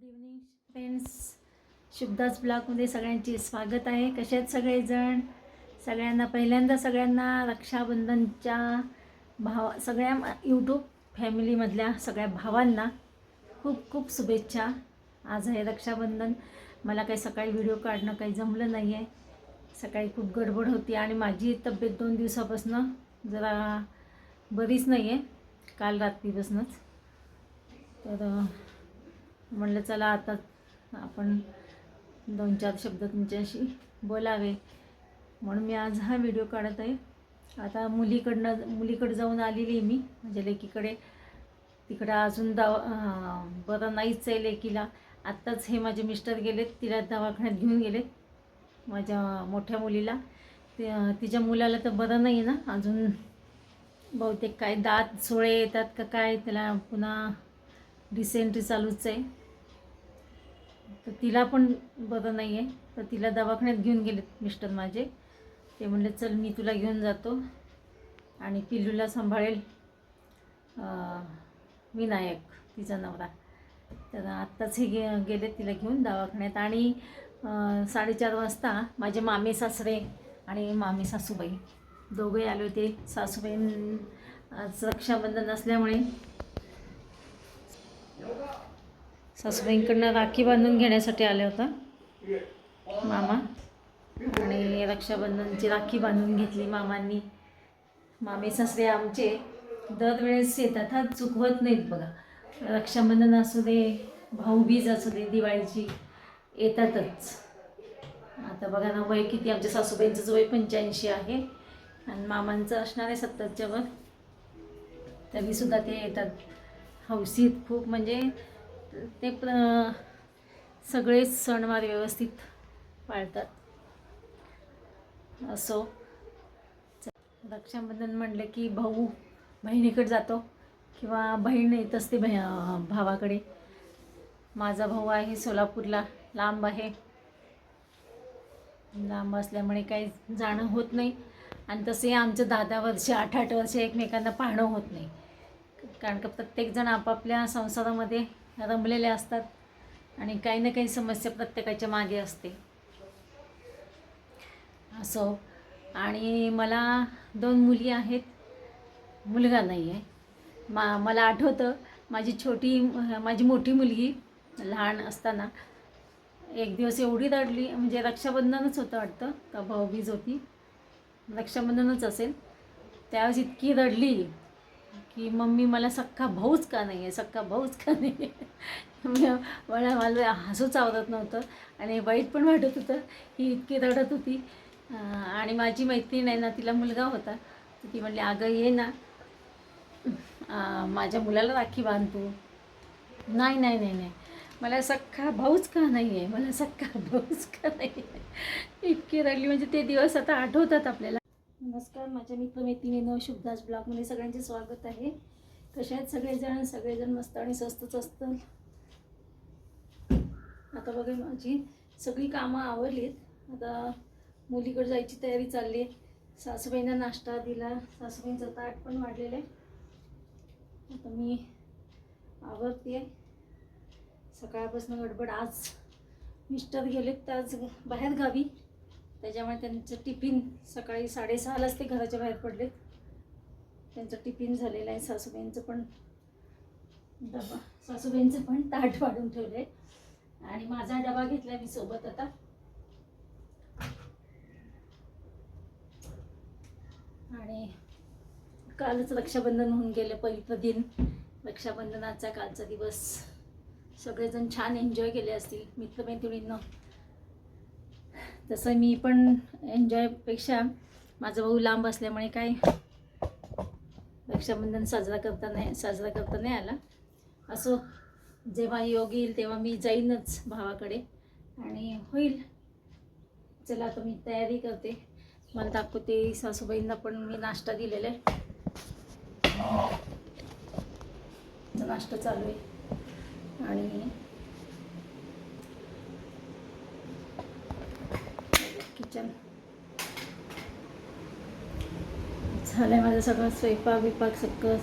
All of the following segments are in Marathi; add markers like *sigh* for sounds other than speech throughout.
गुड इव्हनिंग फ्रेंड्स शुभदास ब्लॉगमध्ये सगळ्यांचे स्वागत आहे. कसे आहेत सगळेजण? सगळ्यांना पहिल्यांदा सगळ्यांना रक्षाबंधनच्या भाव सगळ्या यूट्यूब फॅमिलीमधल्या सगळ्या भावांना खूप खूप शुभेच्छा. आज आहे रक्षाबंधन. मला काही सकाळी व्हिडिओ काढणं काही जमलं नाही आहे सकाळी खूप गडबड होती आणि माझी तब्येत दोन दिवसापासून जरा बरीच नाही आहे काल रात्रीपासूनच तर म्हणलं चला आता आपण दोन चार शब्द तुमच्याशी बोलावे. म्हणून मी आज हा व्हिडिओ काढत आहे. आता मुलीकडनं मुलीकडे जाऊन आलेली आहे मी. म्हणजे लेकीकडे तिकडं अजून दवा बरं नाहीच आहे लेकीला. आत्ताच हे माझे मिस्टर गेलेत तिला दवाखान्यात घेऊन गेलेत माझ्या मोठ्या मुलीला. ते तिच्या मुलाला तर बरं नाही ना अजून बहुतेक काय दात सोळे येतात का काय त्याला पुन्हा डिसेंट्री चालूच आहे. तर तिला पण बरं नाही आहे तर तिला दवाखान्यात घेऊन गेलेत मिस्टर माझे. ते म्हणले चल मी तुला घेऊन जातो आणि पिल्लूला सांभाळेल. विनायक तिचा नवरा. तर आत्ताच हे गे गेले तिला घेऊन दवाखान्यात आणि साडेचार वाजता माझे मामे सासरे आणि मामी सासूबाई. दोघे आले होते. सासूबाई आज रक्षाबंधन असल्यामुळे. सासूबाईंकडनं राखी बांधून घेण्यासाठी आल्या होता. मामा. आणि रक्षाबंधनची राखी बांधून घेतली मामांनी. मामे सासरे आमचे दरवेळेस येतात. हा चुकवत नाहीत बघा. रक्षाबंधन असू दे भाऊबीज असू दे दिवाळीची येतातच. आता बघा ना वय किती? आमच्या सासूबाईंचं वय पंच्याऐंशी आहे. आणि मामांचं असणार आहे सत्तरच्या वर. तरीसुद्धा ते येतात. हौसीत खूप म्हणजे ते प्र सगळेच सणवार व्यवस्थित पाळतात असो. रक्षाबंधन म्हणलं की भाऊ बहिणीकडे जातो किंवा बहीण येत असते बहि भावाकडे. माझा भाऊ आहे सोलापूरला लांब आहे. लांब असल्यामुळे काही जाणं होत नाही. आणि तसे आमचं दहा दहा वर्ष आठ आठ वर्ष एकमेकांना पाहणं होत नाही. कारण का प्रत्येकजण आपापल्या संसारामध्ये रमलेले असतात आणि काही ना काही समस्या प्रत्येकाच्या मागे असते. असो. आणि मला दोन मुली आहेत. मुलगा नाही आहे मा मला आठवतं माझी छोटी माझी मोठी मुलगी लहान असताना एक दिवस एवढी रडली म्हणजे रक्षाबंधनच होतं वाटतं का भाऊबीज होती. रक्षाबंधनच असेल. त्यावेळेस इतकी रडली. की मम्मी मला सख्खा भाऊच का नाही आहे सख्खा भाऊच का नाही आहे *laughs* मला मला हसूच आवडत नव्हतं. आणि वाईट पण वाटत होतं ही इतकी रडत होती. आणि माझी मैत्रीण आहे ना तिला मुलगा होता. ती म्हणली अगं ये ना. माझ्या मुलाला राखी बांधतो. नाही नाही नाही नाही. मला सख्खा भाऊच का नाही आहे मला सख्खा *laughs* भाऊच का नाही आहे इतकी रडली. म्हणजे ते दिवस आता आठवतात आपल्याला. नमस्कार माझ्या मित्रमैत्रिणीनं शुभदास ब्लॉगमध्ये सगळ्यांचे स्वागत आहे. कसे आहेत सगळेजण? सगळेजण मस्त आणि स्वस्तच असतात आता बघा माझी सगळी कामं आवरलीत. आता मुलीकडे जायची तयारी चालली आहे. सासूबाईंना नाश्ता दिला. सासूबाईंचा ताट पण वाढलेलं आहे. आता मी आवरते. आहे सकाळपासून गडबड. आज मिस्टर गेलेत तर आज बाहेर गावी त्याच्यामुळे त्यांचं टिफिन सकाळी साडेसहालाच ते घराच्या बाहेर पडलेत त्यांचं टिफिन झालेलं आहे सासूबाईंचं पण डबा सासूबाईंचं पण ताट वाढून ठेवलं आहे आणि माझा डबा घेतला मी सोबत आता. आणि कालच रक्षाबंधन होऊन गेलं पहिलं दिन. रक्षाबंधनाचा कालचा दिवस. सगळेजण छान एन्जॉय केले असतील मित्रमैत्रिणींना. तसं मी पण एन्जॉयपेक्षा माझा भाऊ लांब असल्यामुळे काय रक्षाबंधन साजरा करता नाही साजरा करता नाही आला. असो जेव्हा योग येईल तेव्हा मी जाईनच भावाकडे. आणि होईल. चला आता मी तयारी करते. मला दाखवते सासूबाईंना पण मी नाश्ता दिलेला आहे. नाश्ता चालू आहे आणि किचन. झालं आहे माझं सगळं स्वयंपाक बिपाक सगळं.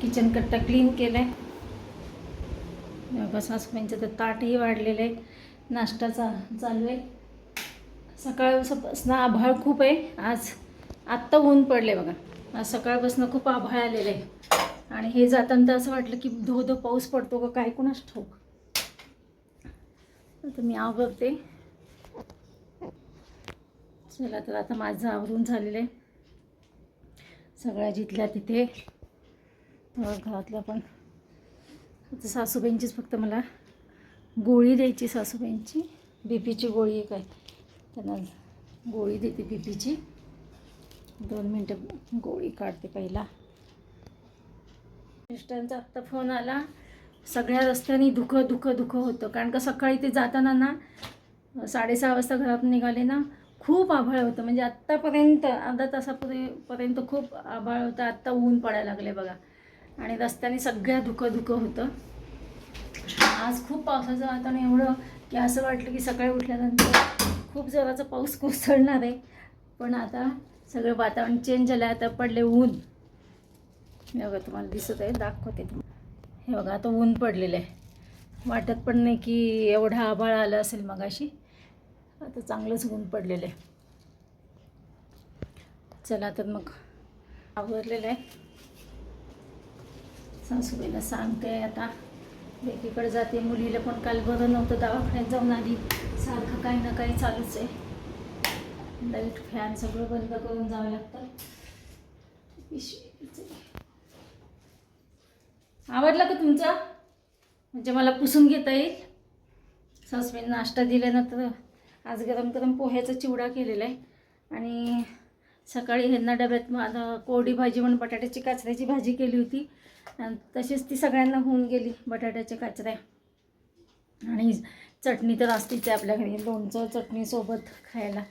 किचन कट्टा क्लीन केलं आहे सासूबाईंचं तर ताटही वाढलेलं आहे नाश्ता चा चालू आहे. सकाळपासून आभाळ खूप आहे. आज आत्ता ऊन पडले बघा. आज सकाळपासून खूप आभाळ आलेलं आहे. आणि हे जाताना तर असं वाटलं की धो धो पाऊस पडतो का? काय कोणाच ठोक तर मी आवडते चला तर आता माझं आवरून झालेलं आहे. सगळ्या जिथल्या तिथे घरातल्या पण. आता सासूबाईंचीच फक्त मला गोळी द्यायची सासूबाईंची. बी पीची गोळी आहे. काय त्यांना गोळी देते बी पीची दोन मिनटं गोळी काढते पहिला. मिस्टरांचा आत्ता फोन आला. सगळ्या रस्त्याने धुकं दुखं दुखं होतं. कारण का सकाळी ते जाताना ना साडेसहा वाजता घरातून निघाले ना खूप आभाळ होतं. म्हणजे आत्तापर्यंत अर्धा तासापूर्वी पर्यंत खूप आभाळ होतं. आत्ता ऊन पडायला लागले बघा. आणि रस्त्याने सगळ्या धुकं धुकं होतं. आज खूप पावसाचं वातावरण एवढं की असं वाटलं की सकाळी उठल्यानंतर खूप जोराचा पाऊस कोसळणार आहे. पण आता सगळं वातावरण चेंज झालं आता पडले ऊन. हे बघा तुम्हाला दिसत आहे. दाखवते तुम्हाला. हे बघा आता ऊन पडलेलं आहे. वाटत पण नाही की एवढा आभाळ आलं असेल मगाशी. आता चांगलंच ऊन पडलेलं आहे. चला तर मग. आवरलेलं आहे. सासूबाईला सांगते आता. लेकीकडे जाते. मुलीला पण काल बरं नव्हतं. दवाखान्यात जाऊन आली. सारखं काही ना काही चालूच आहे. लाइट फॅन सगळं बंद करून जावं लागतं. आवडला का तुमचा? म्हणजे मला पुसून घेता येईल? सासूबाईने नाश्ता दिल्यानंतर आज गरम गरम पोह्याचा चिवडा केलेला आहे. आणि सकाळी ह्यांना डब्यात माझा कोरडी भाजी म्हणून बटाट्याची काचऱ्याची भाजी केली होती. आणि तशीच ती सगळ्यांना होऊन गेली बटाट्याच्या काचऱ्या. आणि चटणी तर असतीच आहे आपल्या घरी लोणचं चटणीसोबत खायला.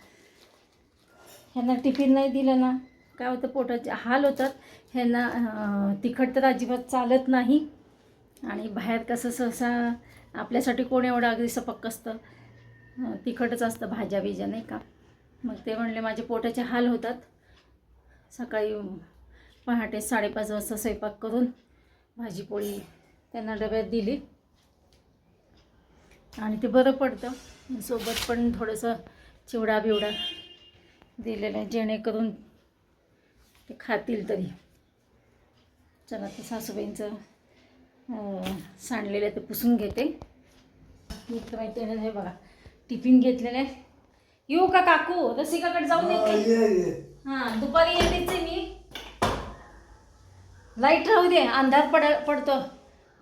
ह्यांना टिफिन नाही दिलं ना. काय होतं पोटाचे हाल होतात. ह्यांना तिखट तर अजिबात चालत नाही. आणि बाहेर कसं सहसा आपल्यासाठी कोण एवढं अगदी सपक असतं. तिखटच असतं भाज्या बिज्या नाही का? मग ते म्हणले माझे पोटाचे हाल होतात. सकाळी पहाटे साडेपाच वाजता स्वयंपाक करून भाजीपोळी त्यांना डब्यात दिली. आणि ते बरं पडतं. सोबत पण थोडंसं चिवडा बिवडा दिलेलं आहे जेणेकरून ते खातील तरी. चला तर सासूबाईंचं सांडलेलं आहे ते पुसून घेते. मित्रमैत्रिणी हे बघा. टिफिन घेतलेलं आहे येऊ का काकू? रसिकाकडे जाऊन येते. हां दुपारी येतेच आहे मी. लाइट राहू दे अंधार पड पडतो.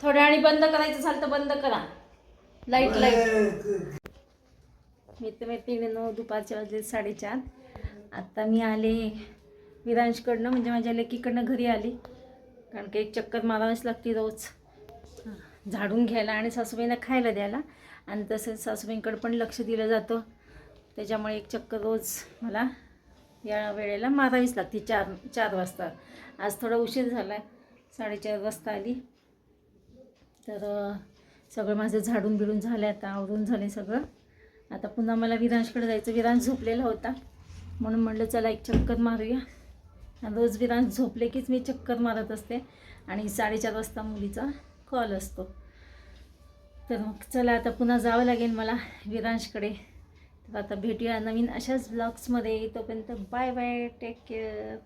थोड्या वेळी बंद करायचं झालं तर बंद करा. लाइट लाइट मित्रमैत्रिणीनं दुपारच्या वाजले साडेचार. आत्ता मी आले विरांशकडनं म्हणजे माझ्या लेकीकडनं घरी आली. कारण की एक चक्कर मारावीच लागते रोज. झाडून घ्यायला आणि सासूबाईंना खायला द्यायला. आणि तसेच सासूबाईंकडं पण लक्ष दिलं जातं. त्याच्यामुळे एक चक्कर रोज मला या वेळेला मारावीच लागते. चार चार वाजता. आज थोडा उशीर झाला आहे साडेचार वाजता आली. तर सगळं माझं झाडून बिडून झालं आता आवरून झाले सगळं. आता पुन्हा मला विरांशकडे जायचं. विरांश झोपलेला होता. म्हणून म्हटलं चला एक चक्कर मारूया. आणि रोज विरांश झोपले कीच मी चक्कर मारत असते. आणि साडेचार वाजता मुलीचा कॉल असतो. तर मग चला आता पुन्हा जावं लागेल मला विरांशकडे. तर आता भेटूया नवीन अशाच ब्लॉग्समध्ये तोपर्यंत बाय बाय टेक केअर